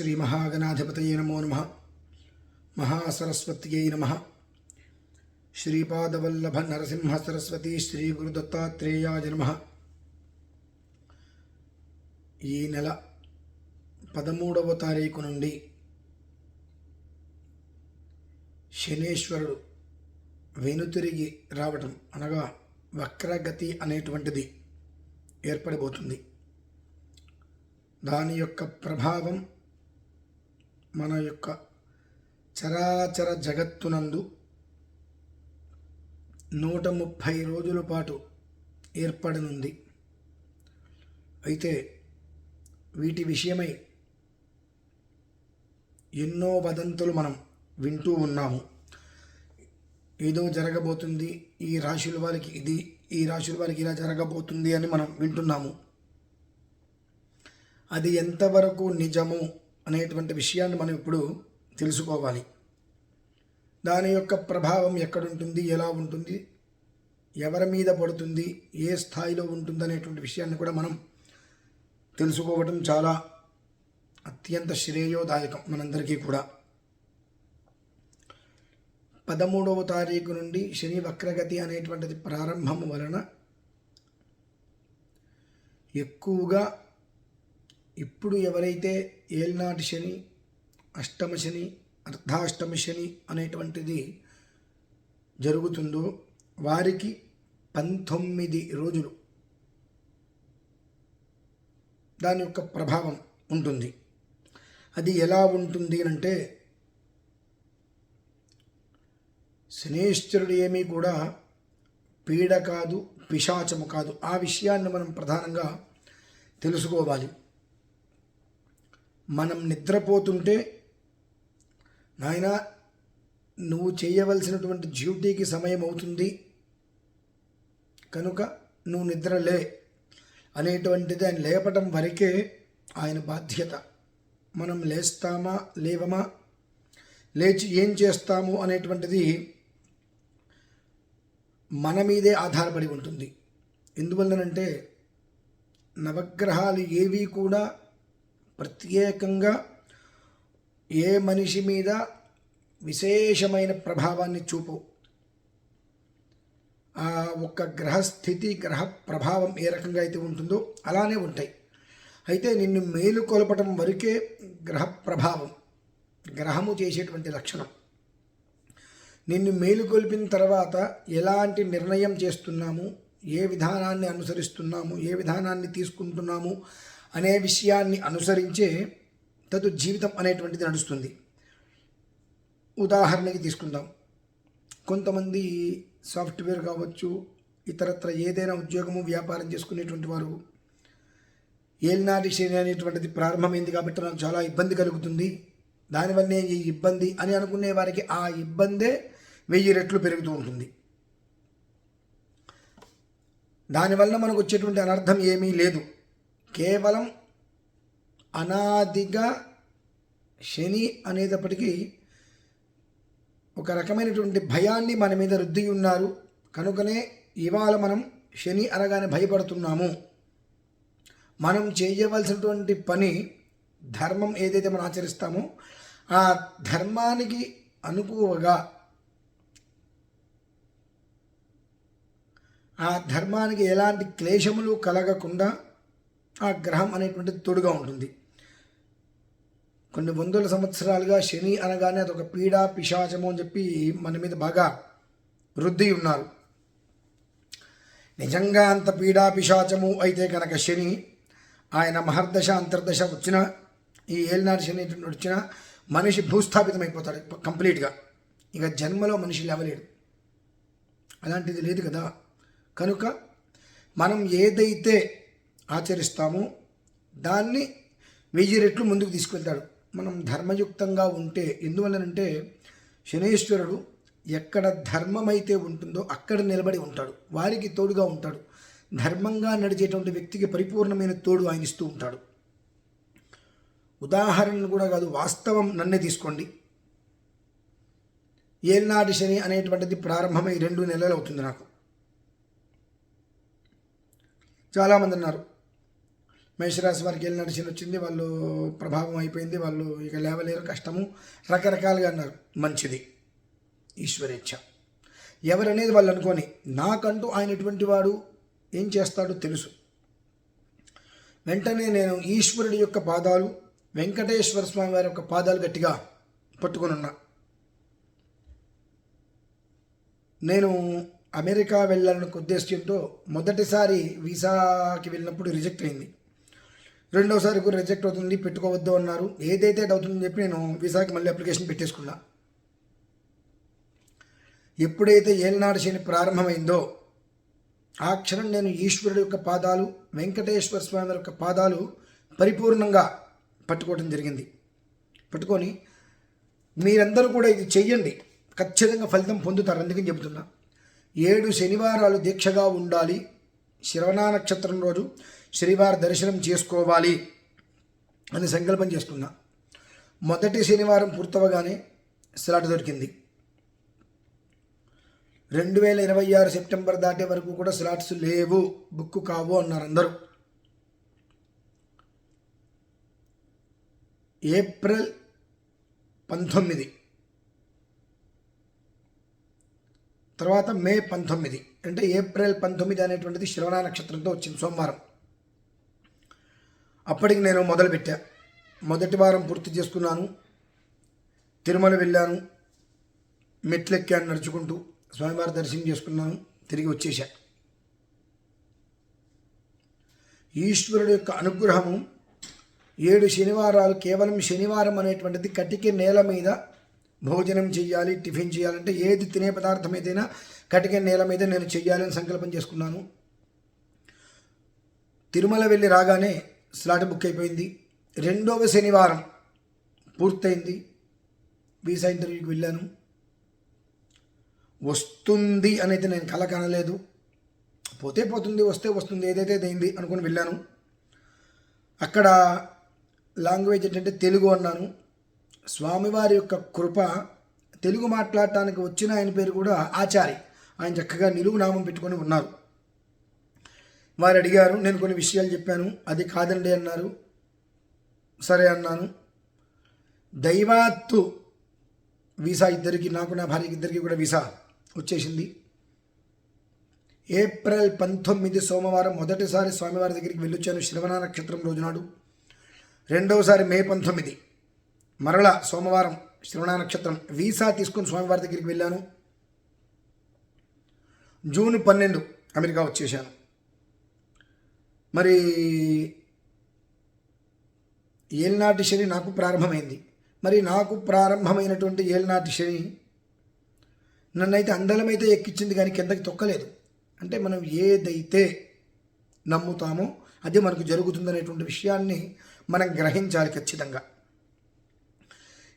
శ్రీ మహాగణాధిపతయ నమో నమ. మహాసరస్వత్యై నమ. శ్రీపాదవల్లభ నరసింహ సరస్వతి శ్రీ గురుదత్తాత్రేయాయ నమ. ఈ నెల పదమూడవ తారీఖు నుండి శనేశ్వరుడు వెనుతిరిగి రావటం అనగా వక్రగతి అనేటువంటిది ఏర్పడబోతుంది. దాని యొక్క ప్రభావం మన యొక్క చరాచర జగత్తునందు నూట ముప్పై రోజుల పాటు ఏర్పడనుంది. అయితే వీటి విషయమై ఎన్నో వదంతులు మనం వింటూ ఉన్నాము. ఏదో జరగబోతుంది ఈ రాశుల వారికి ఇది ఈ రాశుల వారికి ఇలా జరగబోతుంది అని మనం వింటున్నాము. అది ఎంతవరకు నిజము అనేటువంటి విషయాన్ని మనం ఇప్పుడు తెలుసుకోవాలి. దాని యొక్క ప్రభావం ఎక్కడుంటుంది ఎలా ఉంటుంది ఎవరి మీద పడుతుంది ఏ స్థాయిలో ఉంటుంది అనేటువంటి విషయాన్ని కూడా మనం తెలుసుకోవడం చాలా అత్యంత శ్రేయోదాయకం మనందరికీ కూడా. పదమూడవ తారీఖు నుండి శని వక్రగతి అనేటువంటిది ప్రారంభం వలన ఎక్కువగా ఇప్పుడు ఎవరైతే ఏల్నాటి శని అష్టమ శని అర్ధాష్టమ శని అనేటువంటిది జరుగుతుందో వారికి పంతొమ్మిది రోజులు దాని యొక్క ప్రభావం ఉంటుంది. అది ఎలా ఉంటుంది అంటే శనేశ్వరుడు ఏమీ కూడా పీడ కాదు పిశాచము కాదు. ఆ విషయాన్ని మనం ప్రధానంగా తెలుసుకోవాలి. మనం నిద్రపోతుంటే నాయన నువ్వు చేయవలసినటువంటి డ్యూటీకి సమయం అవుతుంది. కనుక నువ్వు నిద్రలే అనేటువంటిది ఆయన లేపటం వరకే ఆయన బాధ్యత. మనం లేస్తామా లేవమా? లేచి ఏం చేస్తాము అనేటువంటిది మన మీదే ఆధారపడి ఉంటుంది. ఎందువల్లనంటే నవగ్రహాలు ఏవి కూడా ప్రత్యేకంగా ఏ మనిషి మీద విశేషమైన ప్రభావాన్ని చూపు. ఆ ఒక్క గ్రహస్థితి గ్రహ ప్రభావం ఏ రకంగా అయితే ఉంటుందో అలానే ఉంటాయి. అయితే నిన్ను మేలు కొలపటం వరకే గ్రహ ప్రభావం గ్రహము చేసేటువంటి లక్షణం. నిన్ను మేలుకొల్పిన తర్వాత ఎలాంటి నిర్ణయం చేస్తున్నాము ఏ విధానాన్ని అనుసరిస్తున్నాము ఏ విధానాన్ని తీసుకుంటున్నాము అనే విషయాన్ని అనుసరించే తదు జీవితం అనేటువంటిది నడుస్తుంది. ఉదాహరణకి తీసుకుందాం. కొంతమంది సాఫ్ట్వేర్ కావచ్చు ఇతరత్ర ఏదైనా ఉద్యోగము వ్యాపారం చేసుకునేటువంటి వారు ఏలినాటి శని అనేటువంటిది ప్రారంభమైంది కాబట్టి నాకు చాలా ఇబ్బంది కలుగుతుంది. దానివల్లనే ఈ ఇబ్బంది అని అనుకునే వారికి ఆ ఇబ్బందే వెయ్యి రెట్లు పెరుగుతూ ఉంటుంది. దానివల్ల మనకు వచ్చేటువంటి అనర్థం ఏమీ లేదు. కేవలం అనాదిగా శని అనేటప్పటికీ ఒక రకమైనటువంటి భయాన్ని మన మీద రుద్ది ఉన్నారు. కనుకనే ఇవాళ మనం శని అనగానే భయపడుతున్నాము. మనం చేయవలసినటువంటి పని ధర్మం ఏదైతే మనం ఆచరిస్తామో ఆ ధర్మానికి అనుకువగా ఆ ధర్మానికి ఎలాంటి క్లేశములు కలగకుండా ఆ గ్రహం అనేటువంటి తోడుగా ఉంటుంది. కొన్ని వందల సంవత్సరాలుగా శని అనగానే అదొక పీడా పిశాచము అని చెప్పి మన మీద బాగా వృద్ధి ఉన్నారు. నిజంగా అంత పీడా పిశాచము అయితే కనుక శని ఆయన మహర్దశ అంతర్దశ వచ్చిన ఈ ఏలినాటి శని వచ్చిన మనిషి భూస్థాపితమైపోతాడు కంప్లీట్గా. ఇక జన్మలో మనిషి లేవలేడు. అలాంటిది లేదు కదా. కనుక మనం ఏదైతే ఆచరిస్తామో. దాన్ని వెయ్యి రెట్లు ముందుకు తీసుకెళ్తాడు. మనం ధర్మయుక్తంగా ఉంటే ఎందువల్లనంటే శనేశ్వరుడు ఎక్కడ ధర్మమైతే ఉంటుందో అక్కడ నిలబడి ఉంటాడు. వారికి తోడుగా ఉంటాడు. ధర్మంగా నడిచేటువంటి వ్యక్తికి పరిపూర్ణమైన తోడు ఆయన ఇస్తూ ఉంటాడు. ఉదాహరణలు కూడా కాదు వాస్తవం నన్నే తీసుకోండి. ఏల్నాటి శని అనేటువంటిది ప్రారంభమై రెండు నెలలు అవుతుంది నాకు. చాలామంది అన్నారు మేషరాశి వారికి వెళ్ళి నడిచిన వచ్చింది వాళ్ళు ప్రభావం అయిపోయింది వాళ్ళు ఇక లేవలేరు కష్టము. రకరకాలుగా అన్నారు. మంచిది. ఈశ్వరేచ్ఛ. ఎవరనేది వాళ్ళు అనుకొని. నాకంటూ ఆయన ఎటువంటి వాడు ఏం చేస్తాడో తెలుసు. వెంటనే నేను ఈశ్వరుడి యొక్క పాదాలు వెంకటేశ్వర స్వామి వారి యొక్క పాదాలు గట్టిగా పట్టుకుని ఉన్నా నేను అమెరికా వెళ్ళాలని ఉద్దేశ్యంతో మొదటిసారి వీసాకి వెళ్ళినప్పుడు రిజెక్ట్ అయింది. రెండోసారి కూడా రిజెక్ట్ అవుతుంది పెట్టుకోవద్దు అన్నారు. ఏదైతే డౌట్ అవుతుందని చెప్పి నేను వీసాకి మళ్ళీ అప్లికేషన్ పెట్టేసుకున్నా. ఎప్పుడైతే ఏలనాడు శని ప్రారంభమైందో ఆ క్షణం నేను ఈశ్వరుడు యొక్క పాదాలు వెంకటేశ్వర స్వామి యొక్క పాదాలు పరిపూర్ణంగా పట్టుకోవడం జరిగింది. పట్టుకొని మీరందరూ కూడా ఇది చెయ్యండి. ఖచ్చితంగా ఫలితం పొందుతారు. అందుకని చెబుతున్నా. ఏడు శనివారాలు దీక్షగా ఉండాలి. శ్రవణ నక్షత్రం రోజు శనివార దర్శనం చేసుకోవాలి అని సంకల్పం చేసుకున్నా. మొదటి శనివారం పూర్తవగానే స్లాట్ దొరికింది. రెండు వేల ఇరవై ఆరు సెప్టెంబర్ దాటే వరకు కూడా స్లాట్స్ లేవు బుక్ కావు అన్నారు అందరూ. ఏప్రిల్ పంతొమ్మిది. తర్వాత మే పంతొమ్మిది. అంటే ఏప్రిల్ పంతొమ్మిది అనేటువంటిది శ్రవణ నక్షత్రంతో వచ్చింది సోమవారం. అప్పటికి నేను మొదలుపెట్టా. మొదటి వారం పూర్తి చేసుకున్నాను. తిరుమల వెళ్ళాను. మెట్లెక్కాను నడుచుకుంటూ స్వామివారి దర్శనం చేసుకున్నాను. తిరిగి వచ్చేసా ఈశ్వరుడు యొక్క అనుగ్రహము ఏడు శనివారాలు కేవలం శనివారం అనేటువంటిది కటికి నేల మీద భోజనం చేయాలి టిఫిన్ చేయాలంటే ఏది తినే పదార్థం ఏదైనా కటిక నేల మీద నేను చెయ్యాలని సంకల్పం చేసుకున్నాను. తిరుమల వెళ్ళి రాగానే స్లాట్ బుక్ అయిపోయింది. రెండవ శనివారం పూర్తయింది. వీసా ఇంటర్వ్యూకి వెళ్ళాను. వస్తుంది అనేది నేను కల కనలేదు. పోతే పోతుంది వస్తే వస్తుంది ఏదైతే అయింది అనుకుని వెళ్ళాను. అక్కడ లాంగ్వేజ్ ఏంటంటే తెలుగు అన్నాను. స్వామివారి యొక్క కృప తెలుగు మాట్లాడటానికి వచ్చిన ఆయన పేరు కూడా ఆచారి. ఆయన చక్కగా నిలువు నామం పెట్టుకొని ఉన్నారు. వారు అడిగారు నేను కొన్ని విషయాలు చెప్పాను. అది కాదండి అన్నారు. సరే అన్నాను. దైవాత్తు వీసా ఇద్దరికి నాకు నా భార్యకి ఇద్దరికి కూడా వీసా వచ్చేసింది. ఏప్రిల్ పంతొమ్మిది సోమవారం మొదటిసారి స్వామివారి దగ్గరికి వెళ్ళొచ్చాను శ్రవణ నక్షత్రం రోజునాడు రెండవసారి మే పంతొమ్మిది మరలా సోమవారం శ్రవణ నక్షత్రం వీసా తీసుకుని స్వామివారి దగ్గరికి వెళ్ళాను. జూన్ పన్నెండు అమెరికా వచ్చేసాను. మరి ఏలినాటి శని నాకు ప్రారంభమైంది. మరి నాకు ప్రారంభమైనటువంటి ఏలినాటి శని నన్నైతే అందలమైతే ఎక్కించింది కానీ కిందకి తొక్కలేదు. అంటే మనం ఏదైతే నమ్ముతామో అది మనకు జరుగుతుందనేటువంటి విషయాన్ని మనం గ్రహించాలి ఖచ్చితంగా.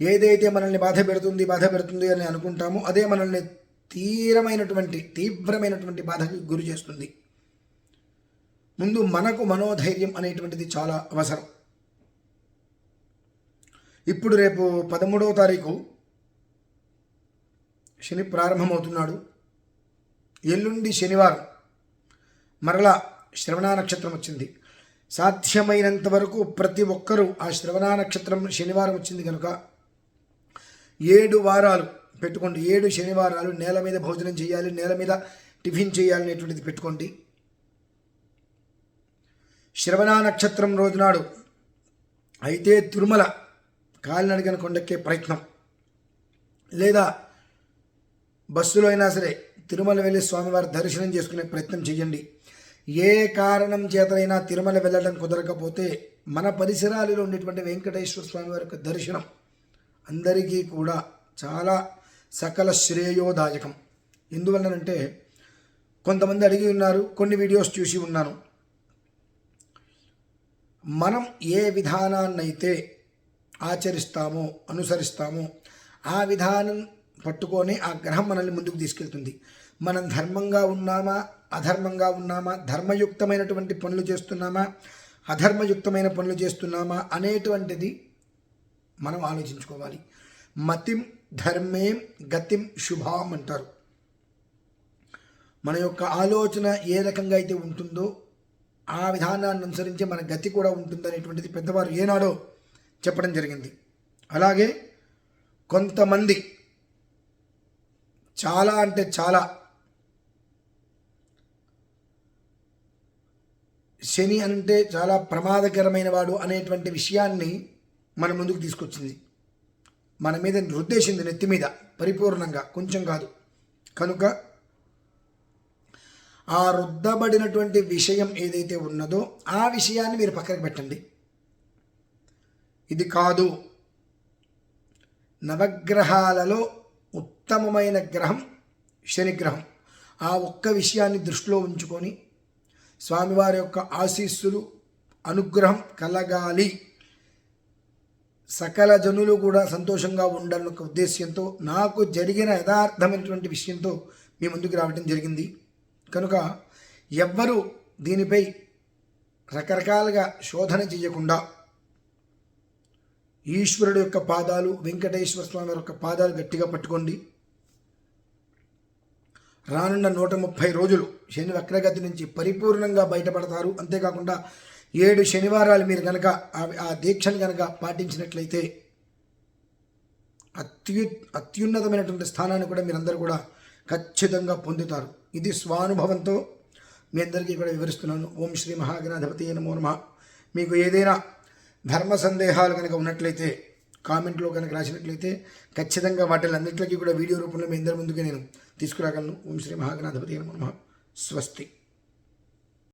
ఏదైతే మనల్ని బాధ పెడుతుంది బాధ పెడుతుంది అని అనుకుంటామో అదే మనల్ని తీవ్రమైనటువంటి తీవ్రమైనటువంటి బాధకి గురి చేస్తుంది. ముందు మనకు మనోధైర్యం అనేటువంటిది చాలా అవసరం. ఇప్పుడు రేపు పదమూడవ తారీఖు శని ప్రారంభమవుతున్నాడు. ఎల్లుండి శనివారం మరలా శ్రవణ నక్షత్రం వచ్చింది. సాధ్యమైనంత వరకు ప్రతి ఒక్కరూ ఆ శ్రవణ నక్షత్రం శనివారం వచ్చింది కనుక ఏడు వారాలు పెట్టుకోండి. ఏడు శనివారాలు నేల మీద భోజనం చేయాలి నేల మీద టిఫిన్ చేయాలి అనేటువంటిది పెట్టుకోండి. శ్రవణ నక్షత్రం రోజునాడు. అయితే తిరుమల కాలినడిగిన కొండెక్కే ప్రయత్నం. లేదా బస్సులో అయినా సరే తిరుమల వెళ్ళి స్వామివారి దర్శనం చేసుకునే ప్రయత్నం చేయండి ఏ కారణం చేతనైనా తిరుమల వెళ్ళడం కుదరకపోతే మన పరిసరాలలో ఉండేటువంటి వెంకటేశ్వర స్వామి వారి యొక్క దర్శనం అందరికీ కూడా చాలా సకల శ్రేయోదాయకం. ఎందువలనంటే కొంతమంది అడిగి ఉన్నారు కొన్ని వీడియోస్ చూసి ఉన్నాను. మనం ఏ విధానాన్నైతే ఆచరిస్తామో అనుసరిస్తామో ఆ విధానం పట్టుకొని ఆ గ్రహం మనల్ని ముందుకు తీసుకెళ్తుంది. మనం ధర్మంగా ఉన్నామా అధర్మంగా ఉన్నామా ధర్మయుక్తమైనటువంటి పనులు చేస్తున్నామా అధర్మయుక్తమైన పనులు చేస్తున్నామా అనేటువంటిది మనం ఆలోచించుకోవాలి. మతిం ధర్మేం గతిం శుభాం అంటారు. మన యొక్క ఆలోచన ఏ రకంగా అయితే ఉంటుందో ఆ విధానాన్ని అనుసరించి మన గతి కూడా ఉంటుందనేటువంటిది పెద్దవారు ఏనాడో చెప్పడం జరిగింది. అలాగే కొంతమంది చాలా అంటే చాలా శని అంటే చాలా ప్రమాదకరమైన వాడు అనేటువంటి విషయాన్ని మన ముందుకు తీసుకొచ్చింది. మన మీద రుద్దేసింది నెత్తి మీద పరిపూర్ణంగా కొంచెం కాదు. కనుక ఆ రుద్దబడినటువంటి విషయం ఏదైతే ఉన్నదో ఆ విషయాన్ని మీరు పక్కకు పెట్టండి. ఇది కాదు. నవగ్రహాలలో ఉత్తమమైన గ్రహం శనిగ్రహం. ఆ ఒక్క విషయాన్ని దృష్టిలో ఉంచుకొని స్వామివారి యొక్క ఆశీస్సులు అనుగ్రహం కలగాలి. సకల జనులు కూడా సంతోషంగా ఉండాలన్న ఒక ఉద్దేశ్యంతో నాకు జరిగిన యథార్థమైనటువంటి విషయంతో మీ ముందుకు రావడం జరిగింది. కనుక ఎవ్వరూ దీనిపై రకరకాలుగా శోధన చేయకుండా ఈశ్వరుడు యొక్క పాదాలు వెంకటేశ్వర స్వామి యొక్క పాదాలు గట్టిగా పట్టుకోండి. రానున్న నూట ముప్పై రోజులు శని వక్రగతి నుంచి పరిపూర్ణంగా బయటపడతారు. అంతేకాకుండా ఏడు శనివారాలు మీరు కనుక ఆ- ఆ దీక్షను కనుక పాటించినట్లయితే అత్యు అత్యున్నతమైనటువంటి స్థానాన్ని కూడా మీరందరూ కూడా ఖచ్చితంగా పొందుతారు. ఇది స్వానుభవంతో మీ అందరికీ కూడా వివరిస్తున్నాను. ఓం శ్రీ మహాగణాధిపతి నమో నమ. మీకు ఏదైనా ధర్మ సందేహాలు కనుక ఉన్నట్లయితే కామెంట్లో కనుక రాసినట్లయితే ఖచ్చితంగా వాటిలన్నింటికి కూడా వీడియో రూపంలో మీ అందరి ముందుకు నేను తీసుకురాగలను. ఓం శ్రీ మహాగణాధిపతి నమో నమ. స్వస్తి.